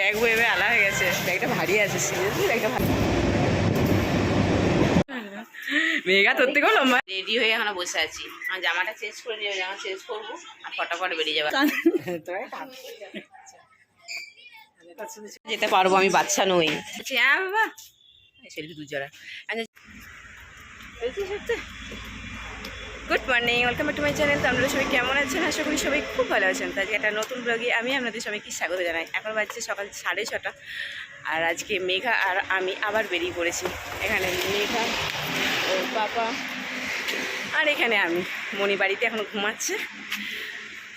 Bag ওয়েবে আলা হয়ে গেছে। ব্যাগটা ভারী আছে সিরিয়াসলি ব্যাগটা ভারী। মেঘা থেকেও লম্বা। রেডি হয়ে এখনও বসে আছি। আমার জামাটা চেঞ্জ করে নিয়ে জামা চেঞ্জ করব আর ফটাফট বেরিয়ে যাব। যেতে পারব আমি বাচ্চা নই। হ্যাঁ বাবা। সেলফি দু জোড়া আচ্ছা good morning, welcome to my channel. তো আপনারা সবাই কেমন আছেন? আশা করি সবাই খুব ভালো আছেন। তো আজকে একটা নতুন ব্লগে আমি আপনাদের সবাইকে স্বাগত জানাই। এখন বাজছে সকাল সাড়ে ছটা, আর আজকে মেঘা আর আমি আবার বেরিয়ে পড়েছি। এখানে মেঘা ও পাপা আর এখানে আমি। মনি বাড়িতে এখন ঘুমাচ্ছে।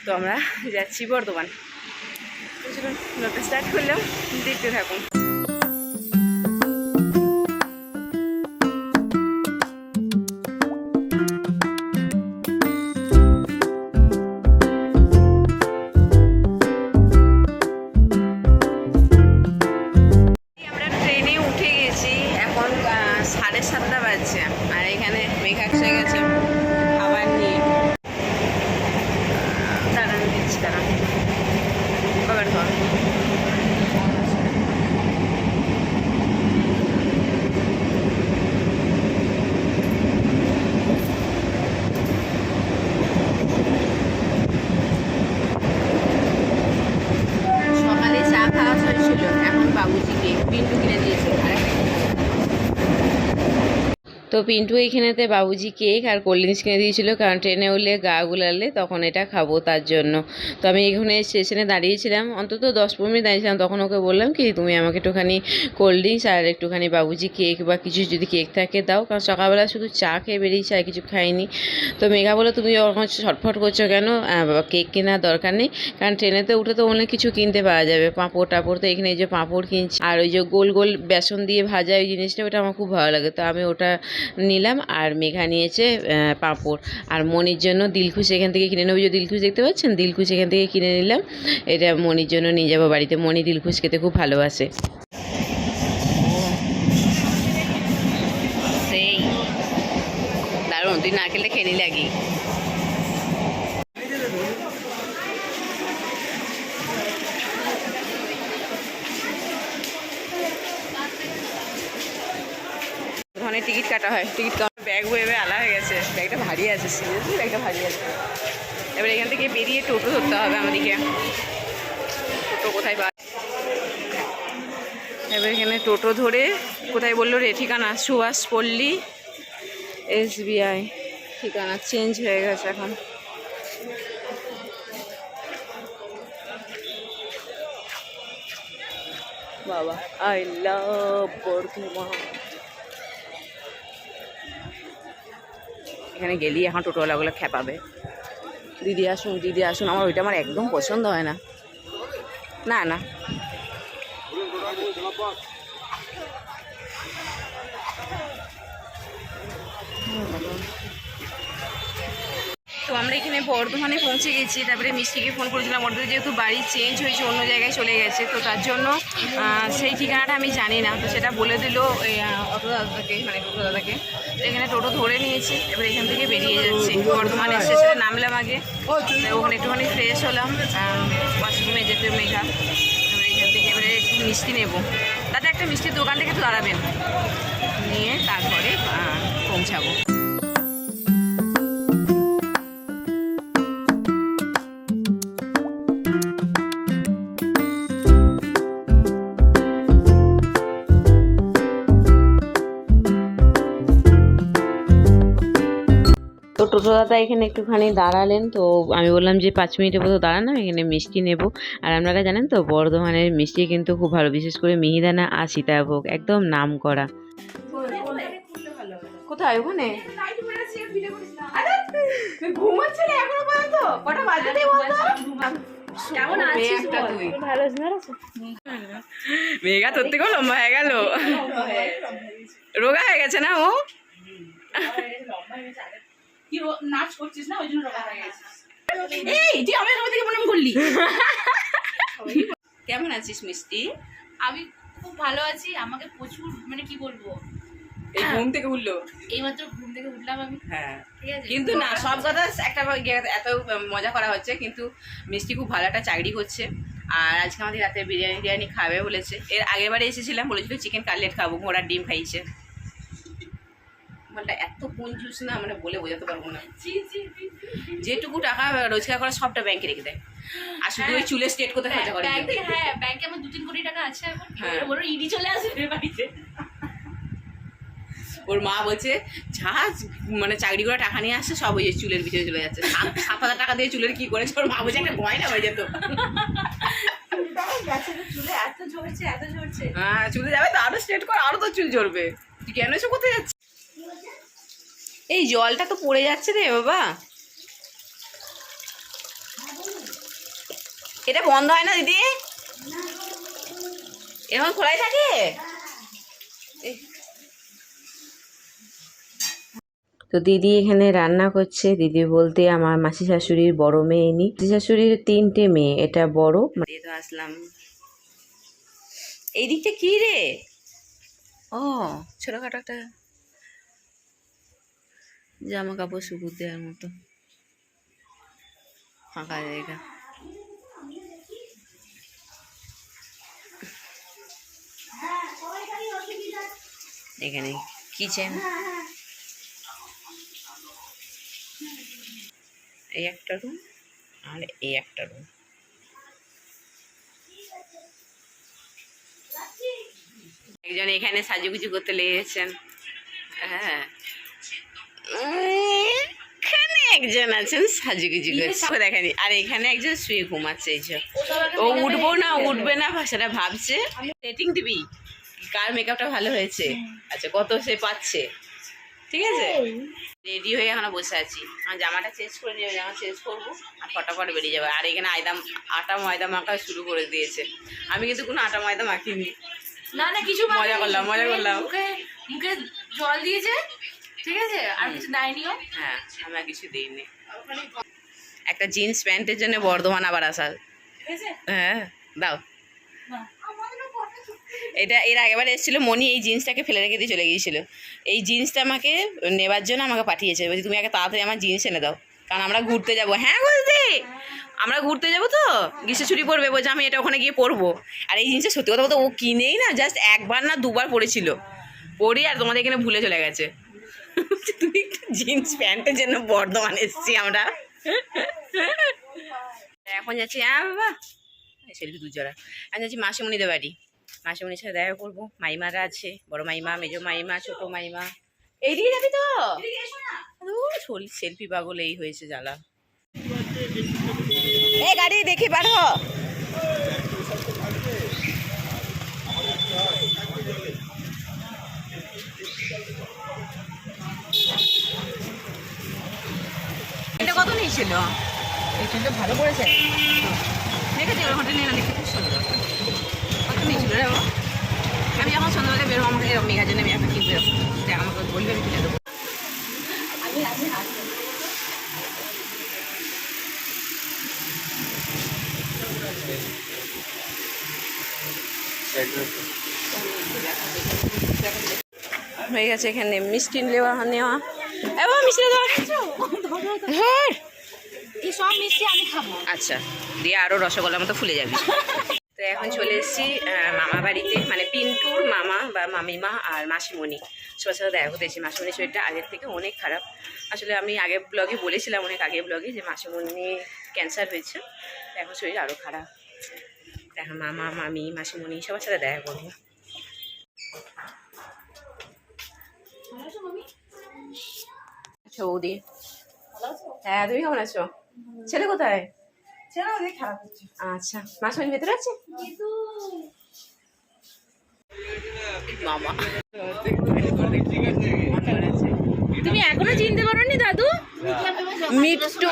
তো আমরা যাচ্ছি বর্ধমান। স্টার্ট করলাম। দেখতে থাকুন। সাতটা বাজছে। আর এখানে এসে গেছে খাবার নিয়ে দাঁড়ান দিচ্ছি দাঁড়ান কবার ধর সকালে চা খাওয়া হয়েছিল এখন বাবুজিকে পিন্টু কিনে দিয়েছে আরেকটা তো পিন্টু এইখানেতে বাবুজি কেক আর কোল্ড ড্রিঙ্কস কিনে দিয়েছিল, কারণ ট্রেনে উঠলে গা গুলালে তখন এটা খাব তার জন্য। তো আমি এখানে স্টেশনে দাঁড়িয়েছিলাম, অন্তত দশ পনেরো মিনিট দাঁড়িয়েছিলাম, তখন ওকে বললাম কি, তুমি আমাকে একটুখানি কোল্ড ড্রিঙ্কস আর একটুখানি বাবুজি কেক বা কিছু যদি কেক থাকে দাও। কারণ সকালবেলা শুধু চা খেয়ে বেরিয়েছি, আর কিছু খাইনি। তো মেঘা বলো তুমি যখন ছটফট করছ কেন? কেক কেনার দরকার নেই। কারণ ট্রেনেতে উঠে তো অনেক কিছু কিনতে পাওয়া যাবে। পাঁপড় টাপড় তো এখানে এই যে পাঁপড় কিনছি, আর ওই যে গোল গোল বেসন দিয়ে ভাজা ওই জিনিসটা, ওটা আমার খুব ভালো লাগে। তো আমি ওটা নিলাম আর মেঘা নিয়েছে পাঁপড়। আর মনির জন্য দিলখুশ এখান থেকে কিনে নেব। যে দিলখুশ দেখতে পাচ্ছেন? দিলখুশ এখান থেকে কিনে নিলাম। এটা মনির জন্য নিয়ে যাব বাড়িতে। মনি দিলখুশ খেতে খুব ভালোবাসে। সেই। দারুণ, তুই নারকেলটা খেয়ে নিলে ওখানে টিকিট কাটা হয়। টিকিট ব্যাগ ওয়েবে আলা হয়ে গেছে। ব্যাগটা ভারী আছে সিরিয়াসলি ব্যাগটা ভারী আছে। এবার এখান থেকে বেরিয়ে টোটো ধরতে হবে আমাদেরকে। টোটো কোথায় পা এবার এখানে টোটো ধরে কোথায় বলল রে? ঠিকানা, সুভাষ পল্লী এসবিআই ঠিকানা চেঞ্জ হয়ে গেছে এখন। বাবা আই লাভ বর্ধমান এখানে গেলি এখন টোটোওয়ালাগুলো খেপাবে। দিদি আসুন দিদি আসুন, আমার ওইটা আমার একদম পছন্দ হয় না। না না। তো আমরা এখানে বর্ধমানে পৌঁছে গেছি, তারপরে মিষ্টিকে ফোন করেছিলাম। ওদের যেহেতু বাড়ি চেঞ্জ হয়েছে, অন্য জায়গায় চলে গেছে, তো তার জন্য সেই ঠিকানাটা আমি জানি না। তো সেটা বলে দিল অটো দাদাকে মানে দাদাকে। এখানে টোটো ধরে নিয়েছি, এবার এখান থেকে বেরিয়ে যাচ্ছি। বর্ধমান স্টেশনে নামলাম আগে। ওখানে একটুখানি ফ্রেশ হলাম ওয়াশরুমে যেতে মেঘা। এবার এখান থেকে এবারে একটু মিষ্টি নেব। তাতে একটা মিষ্টির দোকান থেকে দাঁড়াবেন। নিয়ে তারপরে পৌঁছাবো। দাদা এখানে একটুখানি দাঁড়ালেন তো আমি বললাম যে পাঁচ মিনিটের মতো দাঁড়ান আমি এখানে মিষ্টি নেব। আর আপনারা জানেন তো বর্ধমানের মিষ্টি কিন্তু খুব ভালো বিশেষ করে মিহিদানা আর সীতাভোগ একদম নাম করা। কোথায়? ওখানে? মেঘা তোর থেকেও লম্বা হয়ে গেল। রোগা হয়ে গেছে না ও? কি নাচ করছিস না ওই জন্য রোগা হয়ে গেছিস এই তুই আমার সবাই থেকে প্রণাম করলি। কেমন আছিস মিষ্টি? আমি খুব ভালো আছি আমাকে প্রচুর মানে কি বলব? এই ঘুম থেকে উঠল? এইমাত্র ঘুম থেকে উঠলাম আমি। হ্যাঁ। ঠিক আছে? কিন্তু না সব কথা একটা এত মজা করা হচ্ছে কিন্তু মিষ্টি খুব ভালো একটা চাকরি করছে। আর আজকে আমাদের রাতে বিরিয়ানি টিরিয়ানি খাবে বলেছে। এর আগের বারে এসেছিলাম বলেছিল চিকেন কাটলেট খাব ঘোড়ার ডিম খাইছে। মালটা এত কঞ্জুস না মানে বলে বোঝাতে পারব না। যেটুকু টাকা রোজগার করা সবটা ব্যাংকে রেখে দেয়। আর শুধু ওই চুলে স্টেট করতে খরচা করে হ্যাঁ ব্যাংকে আমার দু তিন কোটি টাকা আছে এখন। বড় ইডি চলে আসবে বাড়িতে। ওর মা বলছে যা মানে চাকরি করে টাকা নিয়ে আসছে সব ওই চুলের ভিতরে চলে যাচ্ছে। সাত সাত হাজার টাকা দিয়ে চুলের কি করেছে? ওর মা বলছে একটা গয়না হয়ে যেত। চুলে এত ঝরছে এত ঝরছে। হ্যাঁ চুলে যাবে তো আরও স্ট্রেট কর আরও তো চুল ঝরবে। তুই কেন এসে কোথায় যাচ্ছিস? এই জলটা তো পড়ে যাচ্ছে রে বাবা। এটা বন্ধ হয় না দিদি? এরকম খোলাই থাকে? তো দিদি এখানে রান্না করছে। দিদি বলতে আমার মাসি শাশুড়ির বড় মেয়ে ইনি। মাসি শাশুড়ির তিনটে মেয়ে এটা বড় তো আসলাম। এই দিকটা কি রে? ও ছোটখাটো একটা জামা কাপড় শুকুর দেওয়ার মতো। ফাঁকা জায়গা। এখানে কিচেন এই একটা রুম আর এই একটা রুম একজন এখানে সাজুগুজু করতে লেগেছেন। হ্যাঁ। একজন আছেন সাজুগুজু করছে দেখেনি আর এখানে একজন শুয়ে ঘুমাচ্ছে এই যে। ও উঠবো না উঠবে না সেটা ভাবছে। রেটিং দিবি কার মেকআপটা ভালো হয়েছে? আচ্ছা কত সে পাচ্ছে? ঠিক আছে? রেডি হয়ে এখনও বসে আছি। আমার জামাটা চেঞ্জ করে নেবে জামা চেঞ্জ করব আর ফটাফট বেরিয়ে যাবে। আর এখানে আয়দা আটা ময়দা মাখা শুরু করে দিয়েছে। আমি কিন্তু কোনো আটা ময়দা মাখিনি। না না কিছু মজা করলাম, মজা করলাম। মুখে জল দিয়েছে। ঠিক আছে? আর কিছু দেয়নিও? হ্যাঁ আমি কিছু দিইনি। একটা জিন্স প্যান্টের জন্য বর্ধমান আবার আসা হ্যাঁ দাও। এটা এর আগেবার এসেছিল মনি এই জিন্সটাকে ফেলে রেখে দিয়ে চলে গিয়েছিল। এই জিন্সটা আমাকে নেবার জন্য আমাকে পাঠিয়েছে। বলছি তুমি আগে তাড়াতাড়ি আমার জিন্স এনে দাও। কারণ আমরা ঘুরতে যাব। হ্যাঁ বলতে আমরা ঘুরতে যাব তো? গ্রীষ্ম ছুটি পড়বে বলছে আমি এটা ওখানে গিয়ে পরবো। আর এই জিনিসটা সত্যি কথা বলতে ও কিনেই না জাস্ট একবার না দুবার পরেছিল। পরি আর তোমাদের এখানে ভুলে চলে গেছে। জিন্স প্যান্টের জন্য বর্ধমান এসেছি আমরা। এখন যাচ্ছি বাবা। সেলফি দু জোড়া এখন যাচ্ছি মাসিমণিদের বাড়ি। মাসিমণির সাথে দেখা করব। মাইমারা আছে, বড় মাইমা, মেজো মাইমা, ছোট মাইমা। এই দিকে যাবি তো? সেলফি পাগল এই হয়েছে জ্বালা। এই গাড়ি দেখে পারো কত নিয়েছিল? ভালো করেছে। দেখেছি ওর হোটেলে না দেখে খুব সুন্দর কত নিয়েছিল রে আমি যখন সন্ধ্যাবেলা বেরোবো আমাকে এরকম মেঘার জন্য আমি একটা কিনবো এরকম। দেখ আমাকে বলবে আমি কিনে দেবো। হয়ে গেছে এখানে মিষ্টি নেওয়া নেওয়া। এবার মিষ্টি সব মিষ্টি আমি খাব। আচ্ছা দিয়ে আরও রসগোল্লার মতো ফুলে যাবি। তো এখন চলে এসেছি মামা বাড়িতে মানে পিন্টুর মামা বা মামিমা আর মাসিমণি। সবার সাথে দেখা করতে এসেছি। মাসিমণির শরীরটা আগের থেকে অনেক খারাপ। আসলে আমি আগের ব্লগে বলেছিলাম অনেক আগের ব্লগে যে মাসিমণি ক্যান্সার হয়েছে। এখন শরীর আরও খারাপ। এখন মামা মামি মাসিমণি সবার সাথে দেখা করব। আচ্ছা বৌদি হ্যাঁ তুমি কেমন আছো? ছেলে কোথায়? ছেলে আচ্ছা মাসিমণি ভেতরে আছে? মামা। তুমি এখনও চিনতে পারোনি দাদু? মিট্টু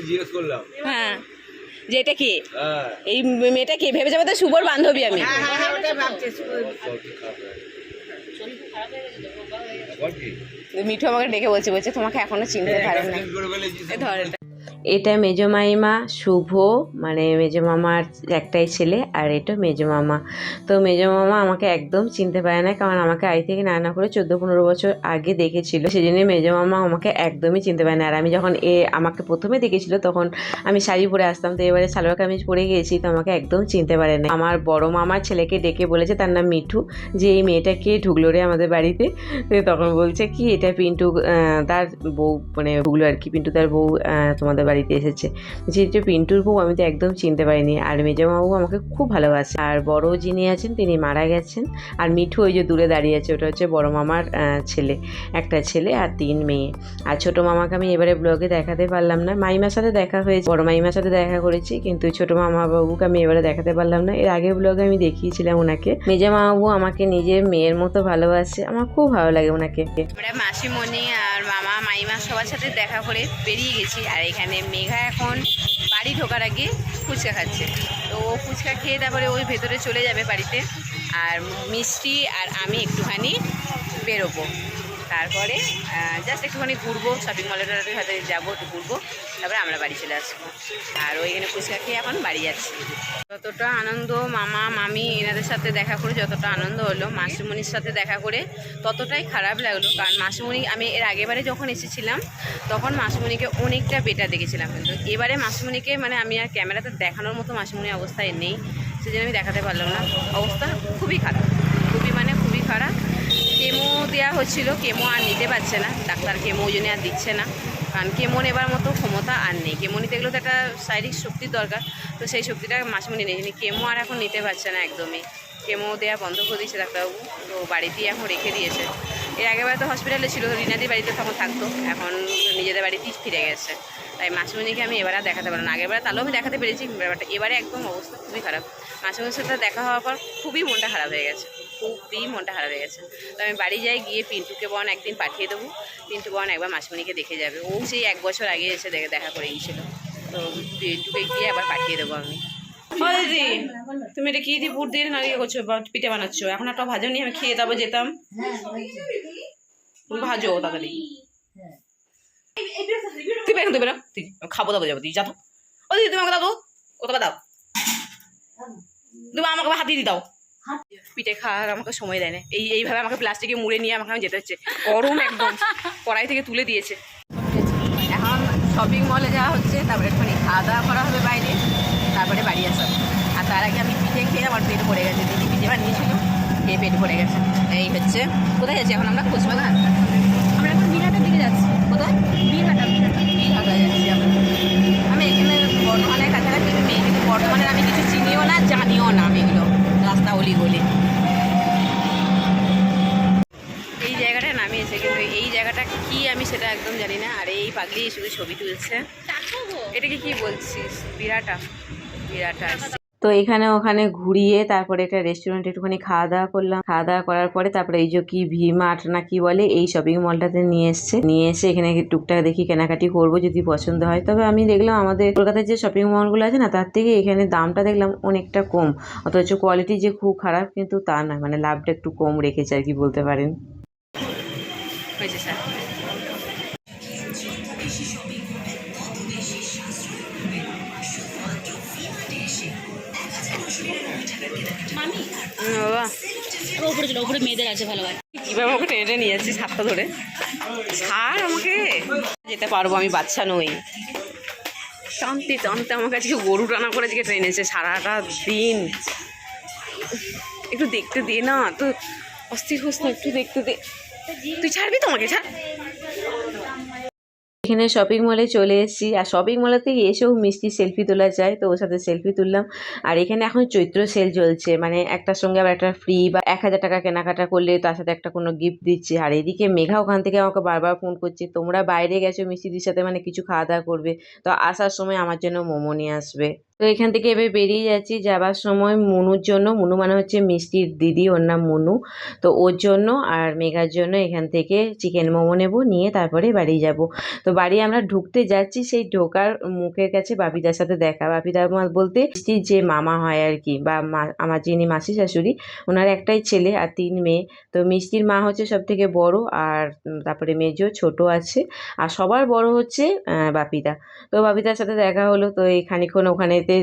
জিজ্ঞেস করলাম হ্যাঁ। যে এটা কে? হ্যাঁ এই মেয়েটা কে? ভেবে যাব তো শুভর বান্ধবী আমি। খারাপ হয়ে গেছে। আবার কি? মিঠু আমাকে ডেকে বলছে বলছে তোমাকে এখনও চিনতে পারে না ধর এটা। মেজো মাইমা, শুভ মানে মেজো মামার একটাই ছেলে আর এটা মেজো মামা। তো মেজো মামা আমাকে একদম চিনতে পারে না, কারণ আমাকে আই থেকে না না করে চোদ্দ পনেরো বছর আগে দেখেছিল। সেই জন্য মেজো মামা আমাকে একদমই চিনতে পারে না। আর আমি যখন এ আমাকে প্রথমে দেখেছিল, তখন আমি শাড়ি পরে আসতাম, তো এবারে সালোয়ার কামিজ পরে গিয়েছি, তো আমাকে একদম চিনতে পারে না। আমার বড় মামার ছেলেকে ডেকে বলেছে, তার নাম মিঠু, যে এই মেয়েটা কে ঢুকলো রে আমাদের বাড়িতে? তখন বলছে, কি এটা পিন্টু? তার বউ মানে ঢুকলো আর কি, পিন্টু তার বউ তোমাদের বাড়িতে এসেছে। যে পিন্টুর বউ আমি তো একদম চিনতে পারিনি। আর মেজমাবু আমাকে খুব ভালোবাসে। আর বড় যিনি আছেন, তিনি মারা গেছেন। আর মিঠু ওই যে দূরে দাঁড়িয়ে আছে, ওটা হচ্ছে বড় মামার ছেলে। একটা ছেলে আর তিন মেয়ে। আর ছোট মামাকে আমি এবারে ব্লগে দেখাতে পারলাম না। মাইমার সাথে দেখা হয়েছে, বড় মাইমার সাথে দেখা করেছি, কিন্তু ছোট মামা বাবুকে আমি এবারে দেখাতে পারলাম না। এর আগে ব্লগে আমি দেখিয়েছিলাম ওনাকে। মেজা আমাকে নিজের মেয়ের মতো ভালোবাসে। আমার খুব ভালো লাগে ওনাকে। আমরা মাসিমণি আর মামা মাইমা সবার সাথে দেখা করে বেরিয়ে গেছি। আর এখানে মেঘা এখন বাড়ি ঢোকার আগে ফুচকা খাচ্ছে। তো ও ফুচকা খেয়ে তারপরে ওই ভেতরে চলে যাবে বাড়িতে। আর মিষ্টি আর আমি একটুখানি বেরোবো। তারপরে জাস্ট একটুখানি ঘুরবো শপিং মলের হাতে যাব, একটু ঘুরবো, তারপরে আমরা বাড়ি চলে আসব। আর ওইখানে ফুচকা খেয়ে এখন বাড়ি যাচ্ছি। যতটা আনন্দ মামা, মামি, এনাদের সাথে দেখা করে যতটা আনন্দ হলো, মাসিমণির সাথে দেখা করে ততটাই খারাপ লাগল। কারণ মাসিমণি, আমি এর আগেবারে যখন এসেছিলাম, তখন মাসিমণিকে অনেকটা বেটার দেখেছিলাম কিন্তু এবারে মাসিমণিকে মানে আমি আর ক্যামেরাতে দেখানোর মতো মাসিমণির অবস্থায় নেই, সেজন্য আমি দেখাতে পারলাম না। অবস্থা খুবই খারাপ খুবই মানে খুবই খারাপ কেমো দেওয়া হচ্ছিল, কেমো আর নিতে পারছে না। ডাক্তার কেমো ওই জন্য আর দিচ্ছে না। কারণ কেমো নেবার মতো ক্ষমতা আর নেই। কেমো নিতে গেলেও তো একটা শারীরিক শক্তির দরকার। তো সেই শক্তিটা মাসিমণি নেই কেমো আর এখন নিতে পারছে না একদমই। কেমো দেওয়া বন্ধ করে দিয়েছে ডাক্তারবাবু। তো বাড়িতেই এখন রেখে দিয়েছে। এর আগেবার তো হসপিটালে ছিল রিনাদির বাড়িতে তখন থাকতো। এখন নিজেদের বাড়িতেই ফিরে গেছে। তাই মাসিমণিকে আমি এবারে আর দেখাতে পারলাম না। আগেরবার তাহলেও আমি দেখাতে পেরেছি, ব্যাপারটা এবারে একদম অবস্থা খুবই খারাপ। মাসিমণির সাথে দেখা হওয়ার পর খুবই মনটা খারাপ হয়ে গেছে। খুবই মনটা খারাপ হয়ে গেছে। তো আমি বাড়ি যাই, গিয়ে পিন্টুকে বন একদিন পাঠিয়ে দেবো। পিন্টু বন একবার মাসিমণিকে দেখে যাবে। ও সেই এক বছর আগে এসে দেখে দেখা করে গিয়েছিল তো পিন্টুকে গিয়ে আবার পাঠিয়ে দেবো আমি। ও দিদি, তুমি এটা কি দিয়ে পুর দিয়ে নাড়িয়ে করছ? পিঠে বানাচ্ছো? এখন একটা ভাজো নিয়ে আমি খেয়ে তারপর যেতাম। ভাজো তাড়াতাড়ি। খাব দাবো যাব। তুই যা তো। ও দিদি, তুমি আমাকে দাও কোথাও দাও। তুমি আমাকে হাত দিয়ে দি দাও। পিঠে খাওয়ার আমাকে সময় দেয় না। এই এইভাবে আমাকে প্লাস্টিকে মুড়ে নিয়ে আমাকে আমি যেতে হচ্ছে। গরম একদম। কড়াই থেকে তুলে দিয়েছে। এখন শপিং মলে যাওয়া হচ্ছে তারপরে একটুখানি খাওয়া দাওয়া করা হবে বাইরে তারপরে বাড়ি আসা আর তার আগে আমি পিঠে খেয়ে আমার পেট ভরে গেছে। দিদি পিঠে বানিয়েছিল খেয়ে পেট ভরে গেছে। এই হচ্ছে। কোথায় যাচ্ছি এখন আমরা? কোচবাগান আমরা এখন বিরাটার দিকে যাচ্ছি। কোথায়? বিরহাটা বিরহাটা যাচ্ছি আমরা। আমি এখানে বর্ধমানের কাছাকাছি মেয়ে কিন্তু বর্ধমানের আমি কিছু চিনিও না জানিও না আমি এগুলো। রাস্তা বলে। এই জায়গাটায় নামিয়েছে কিন্তু এই জায়গাটা কি আমি সেটা একদম জানি না। আর এই পাগলি শুধু ছবি তুলছে। এটাকে কি বলছিস? বিরাটা। বিরাটা তো এখানে ওখানে ঘুরিয়ে তারপরে একটা রেস্টুরেন্টে একটুখানি খাওয়া দাওয়া করলাম। খাওয়া দাওয়া করার পরে তারপরে এই যে কি ভি মার্ট না কি বলে, এই শপিং মলটাতে নিয়ে এসছে। নিয়ে এসে এখানে টুকটাক দেখি কেনাকাটি করব যদি পছন্দ হয়। তবে আমি দেখলাম আমাদের কলকাতার যে শপিং মলগুলো আছে না, তার থেকে এখানে দামটা দেখলাম অনেকটা কম। অথচ কোয়ালিটি যে খুব খারাপ, কিন্তু তা নয়। মানে লাভটা একটু কম রেখেছে আর কি বলতে পারেন। হয়েছে, স্যার। উপরে মেয়েদের আছে আমাকে ধরে? ছাড় আমাকে। যেতে পারব, আমি বাচ্চা নই। টানতে টানতে আমার কাছে গরু টানা করে আজকে ট্রেনেছে সারাটা দিন। একটু দেখতে দে না, তো অস্থির হোস না, একটু দেখতে দে। তুই ছাড়বি তো আমাকে ছাড়। এখানে শপিং মলে চলে এসেছি। আর শপিং মলে থেকে এসেও মিষ্টি সেলফি তোলা যায়। তো ওর সাথে সেলফি তুললাম। আর এখানে এখন চৈত্র সেল চলছে। মানে একটার সঙ্গে আবার একটা ফ্রি বা এক হাজার টাকা কেনাকাটা করলে তার সাথে একটা কোনো গিফট দিচ্ছে। আর এদিকে মেঘা ওখান থেকে আমাকে বারবার ফোন করছে, তোমরা বাইরে গেছো মিষ্টিদির সাথে? মানে কিছু খাওয়া দাওয়া করবে? তো আসার সময় আমার জন্য মোমো নিয়ে আসবে। তো এখান থেকে এবার বেরিয়ে যাচ্ছি। যাবার সময় মনুর জন্য, মনু মানে হচ্ছে মিষ্টির দিদি, ওর নাম মনু। তো ওর জন্য আর মেঘার জন্য এখান থেকে চিকেন মোমো নেব, নিয়ে তারপরে বাড়ি যাব। তো বাড়ি আমরা ঢুকতে যাচ্ছি, সেই ঢোকার মুখের কাছে বাপিদার সাথে দেখা। বাপিদা বলতে, মিষ্টির যে মামা হয় আর কি, বা আমার যিনি মাসি শাশুড়ি, ওনার একটাই ছেলে আর তিন মেয়ে। তো মিষ্টির মা হচ্ছে সব থেকে বড় আর তারপরে মেজো, ছোট আছে। আর সবার বড় হচ্ছে বাপিদা। তো বাপিদার সাথে দেখা হলো, তো এই খানিক্ষণ ওখানেতে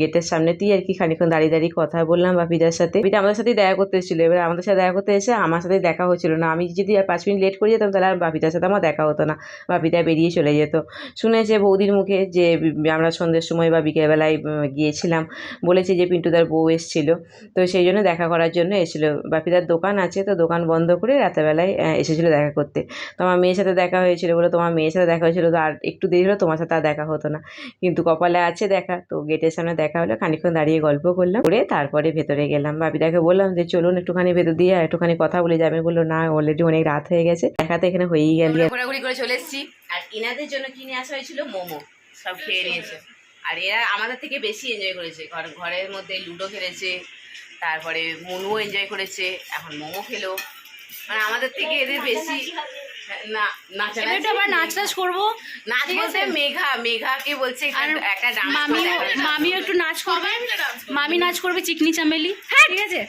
গেটের সামনে সামনেতেই আর কি খানিক্ষণ দাঁড়িয়ে দাঁড়িয়ে কথা বললাম বাপিদার সাথে। বাপিদা আমাদের সাথে দেখা করতে এসেছিল। এবার আমাদের সাথে দেখা করতে এসে আমার সাথে দেখা হচ্ছিল না। আমি যদি আর পাঁচ মিনিট লেট করে যেতাম তাহলে আর বাপিদার সাথে আমার দেখা হতো না। বাপিদা বেরিয়ে চলে যেত। শুনেছে বৌদির মুখে যে আমরা সন্ধ্যের সময় বা বিকেলবেলায় গিয়েছিলাম। বলেছে যে পিন্টুদার বউ এসেছিল। তো সেই জন্য দেখা করার জন্য এসেছিল। বাপিদার দোকান আছে তো দোকান বন্ধ করে রাতেরবেলায় আহ, এসেছিল দেখা করতে। তো আমার মেয়ের সাথে দেখা হয়েছিল বলে তোমার মেয়ের সাথে দেখা হয়েছিল। তো আর একটু দেরি হলো তোমার সাথে আর দেখা হতো না। কিন্তু কপালে আছে দেখা। তো গেটের সামনে দেখা হলো, খানিকক্ষণ দাঁড়িয়ে গল্প করলাম, করে তারপরে ভেতরে গেলাম। বাপিদাকে বললাম যে, চলুন একটুখানি ভেতর দিয়ে একটুখানি কথা বলে যাবে। বলল, না অলরেডি অনেক রাত হয়ে গেছে। দেখাতে এখানে হয়েই গেল। ঘোরাঘুরি করে চলে এসেছি। আর ইনাদের জন্য কিনে আসা হয়েছিল? মোমো। সব খেয়ে নিয়েছে। আর এরা আমাদের থেকে বেশি এনজয় করেছে। ঘর, ঘরের মধ্যে লুডো খেলেছে, তারপরে মনুও এনজয় করেছে। এখন মোমো খেলো। মানে আমাদের থেকে এদের বেশি নাচা আবার নাচ টাচ করব। নাচ ঠিক বলতে আছে। মেঘা মেঘাকে বলছে একটা- একটা ডান্স মামিও মামিও একটু নাচ করবে। মামি নাচ করবে চিকনি চামেলি। ঠিক আছে?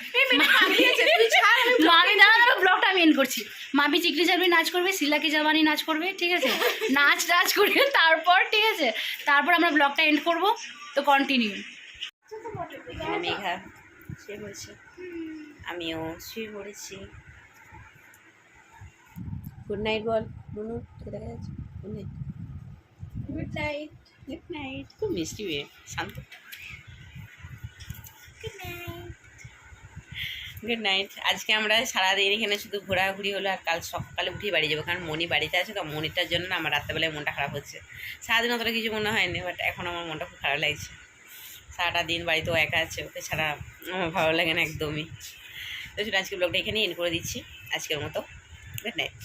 মামি দাঁড়া ব্লগটা আমি এন্ড করছি। মামি চিকনি চামেলি নাচ করবে সিলাকি জামানি নাচ করবে ঠিক আছে? নাচ নাচ করে তারপর ঠিক আছে? তারপর আমরা ব্লগটা এন্ড করব তো কন্টিনিউ মেঘা শুয়ে পড়েছে আমিও শুয়ে পড়েছি। গুড নাইট বল। বুনু তোকে দেখা যাচ্ছে। Good night good night good night খুব মিষ্টি মেয়ে শান্ত। গুড নাইট আজকে আমরা সারাদিন এখানে শুধু ঘোরাঘুরি হলো আর কাল সকালে উঠেই বাড়ি যাব। কারণ মনি বাড়িতে আছে তো মনিটার জন্য না আমার রাত্রেবেলায় মনটা খারাপ হচ্ছে। সারাদিন অতটা কিছু মনে হয়নি বাট এখন আমার মনটা খুব খারাপ লাগছে। সারাটা দিন বাড়িতেও একা আছে ওকে ছাড়া আমার ভালো লাগে না একদমই। তো আজকে ব্লগটা এখানেই এন্ড করে দিচ্ছি। আজকের মতো গুড নাইট